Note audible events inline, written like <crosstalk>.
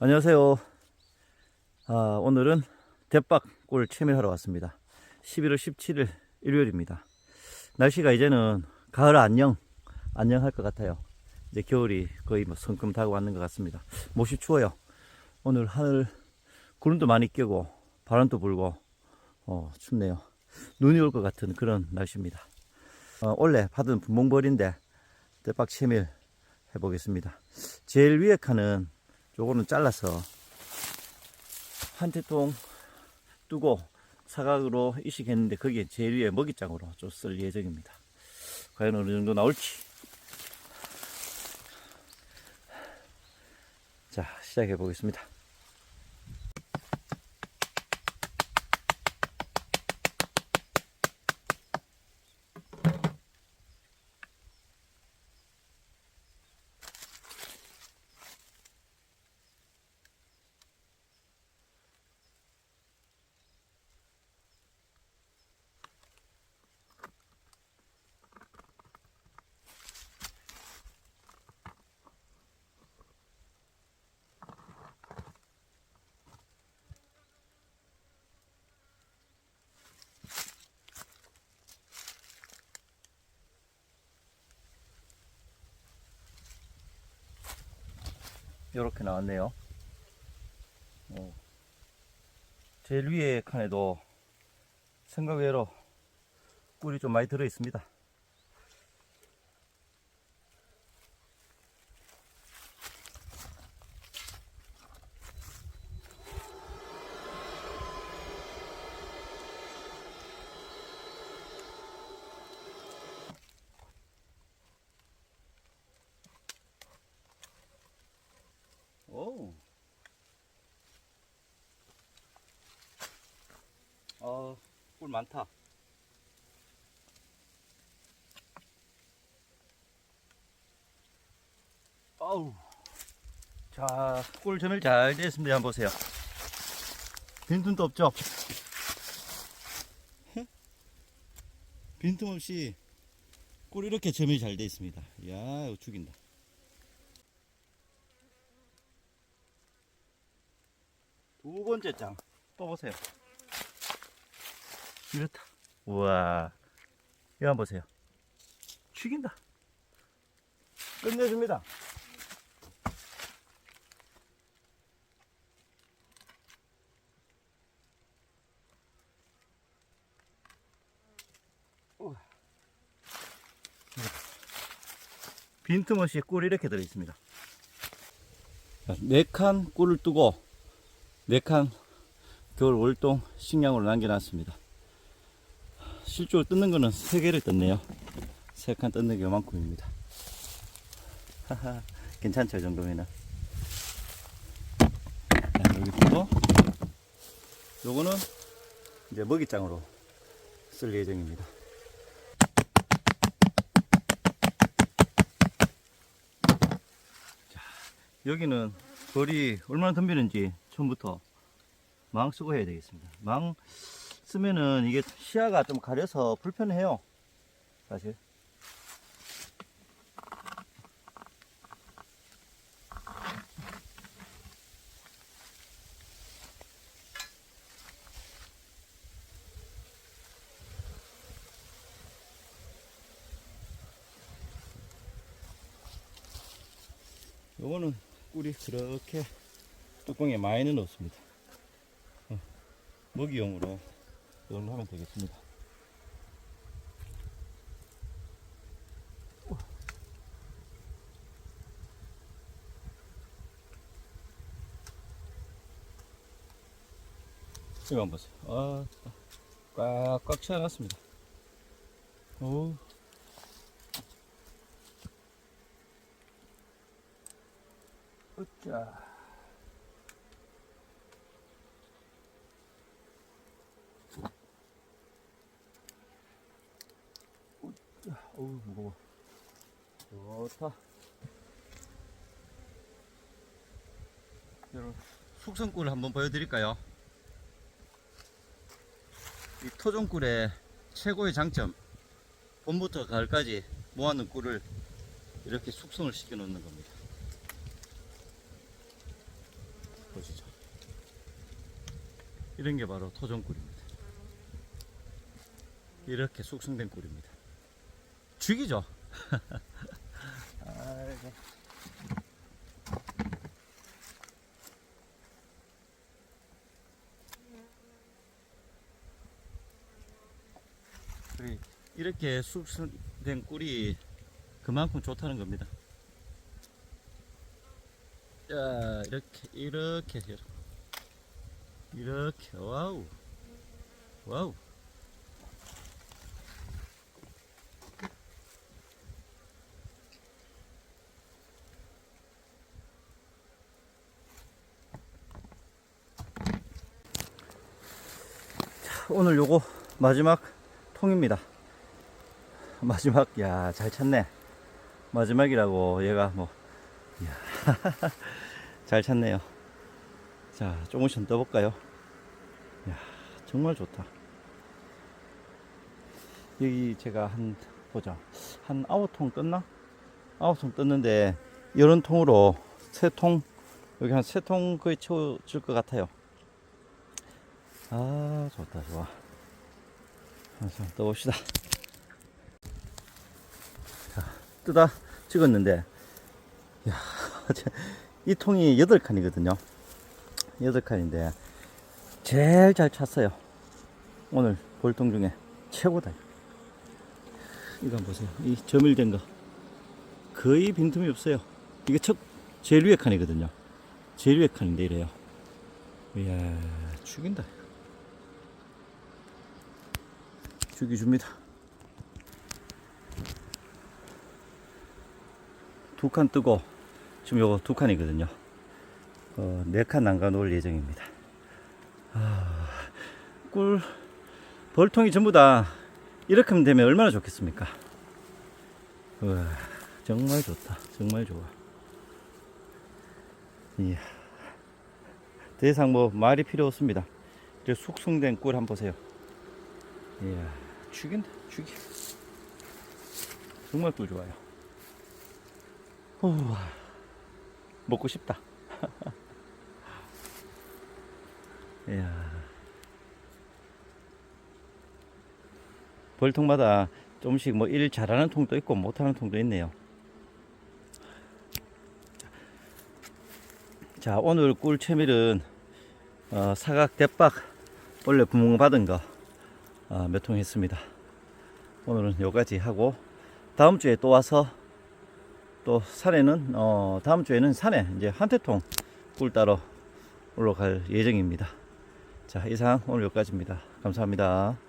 안녕하세요. 아, 오늘은 대박골 체밀하러 왔습니다. 11월 17일 일요일입니다. 날씨가 이제는 가을 안녕, 안녕할 것 같아요. 이제 겨울이 거의 뭐 성큼 다가왔는 것 같습니다. 못이 추워요. 오늘 하늘 구름도 많이 끼고 바람도 불고 어, 춥네요. 눈이 올 것 같은 그런 날씨입니다. 어, 원래 받은 분봉벌인데 대박 체밀 해보겠습니다. 제일 위에 칸은 요거는 잘라서 한 채통 뜨고 사각으로 이식했는데 거기에 제일 위에 먹이장으로 좀 쓸 예정입니다. 과연 어느 정도 나올지. 자, 시작해 보겠습니다. 이렇게 나왔네요. 어. 제일 위에 칸에도 생각외로 꿀이 좀 많이 들어 있습니다. 오. 어, 꿀 많다. 아우. 자, 꿀 점을 잘 됐습니다. 한번 보세요. 빈틈도 없죠? 빈틈 없이 꿀 이렇게 점이 잘 돼 있습니다. 이야, 이거 죽인다. 두 번째 장. 또 보세요. 이렇다. 우와. 이거 한번 보세요. 죽인다. 끝내줍니다. 빈틈없이 꿀이 이렇게 들어있습니다. 네 칸 꿀을 뜨고 네 칸 겨울 월동 식량으로 남겨놨습니다. 실제로 뜯는 거는 세 개를 떴네요. 세칸 뜯는 게 요만큼입니다. 하하, 괜찮죠, 이 정도면은. 자, 여기 두고, 요거는 이제 먹이장으로 쓸 예정입니다. 자, 여기는 벌이 얼마나 덤비는지 처음부터 망 쓰고 해야 되겠습니다. 망 쓰면은 이게 시야가 좀 가려서 불편해요. 사실. 요거는 꿀이 그렇게 뚜껑에 많이는 넣습니다. 먹이용으로 이걸로 하면 되겠습니다. 이거 한번 보세요. 아, 꽉꽉 채워놨습니다. 오. 으쌰. 어우 무거워. 좋다. 여러분 숙성꿀 한번 보여드릴까요? 이 토종꿀의 최고의 장점. 봄부터 가을까지 모아놓은 꿀을 이렇게 숙성을 시켜 놓는 겁니다. 이런 게 바로 토종꿀입니다. 이렇게 숙성된 꿀입니다. 죽이죠? 이렇게 숙성된 꿀이 그만큼 좋다는 겁니다. 자, 이렇게, 이렇게, 이렇게, 와우, 와우. 오늘 요거 마지막 통입니다. 마지막, 야, 잘 찾네. 마지막이라고 얘가 뭐, <laughs> 잘 찾네요. 자, 조금씩 떠볼까요? 야, 정말 좋다. 여기 제가 한, 보자. 한 아홉 통 떴나? 아홉 통 떴는데, 이런 통으로 세 통, 여기 한 세 통 거의 채워질 것 같아요. 아, 좋다, 좋아. 한번 떠봅시다. 뜨다 찍었는데. 야, <laughs> 이 통이 8칸이거든요. 8칸인데 제일 잘 찼어요. 오늘 볼통 중에 최고다. 이거 보세요. 이 점일된 거. 거의 빈틈이 없어요. 이게 첫 제일 위에 칸이거든요. 제일 위에 칸인데 이래요. 이야 죽인다 죽이줍니다 두 칸 뜨고 지금 요거 두 칸이거든요. 어, 네칸 남가 놓을 예정입니다. 아, 꿀 벌통이 전부 다 이렇게 되면 얼마나 좋겠습니까? 우와, 정말 좋다. 정말 좋아. 이야. 더 이상 뭐 말이 필요 없습니다. 숙성된 꿀 한번 보세요. 이야, 죽인다, 죽이. 정말 꿀 좋아요. 우와, 먹고 싶다. <laughs> 이야. 벌통마다 조금씩 뭐 일 잘하는 통도 있고 못하는 통도 있네요. 자, 오늘 꿀 채밀은 어, 사각 대박 원래 구멍 받은 거 어, 몇통 했습니다. 오늘은 여기까지 하고 다음 주에 또 와서 또 산에는 어 다음 주에는 산에 이제 한태통 꿀 따러 올라갈 예정입니다. 자 이상 오늘 여기까지입니다. 감사합니다.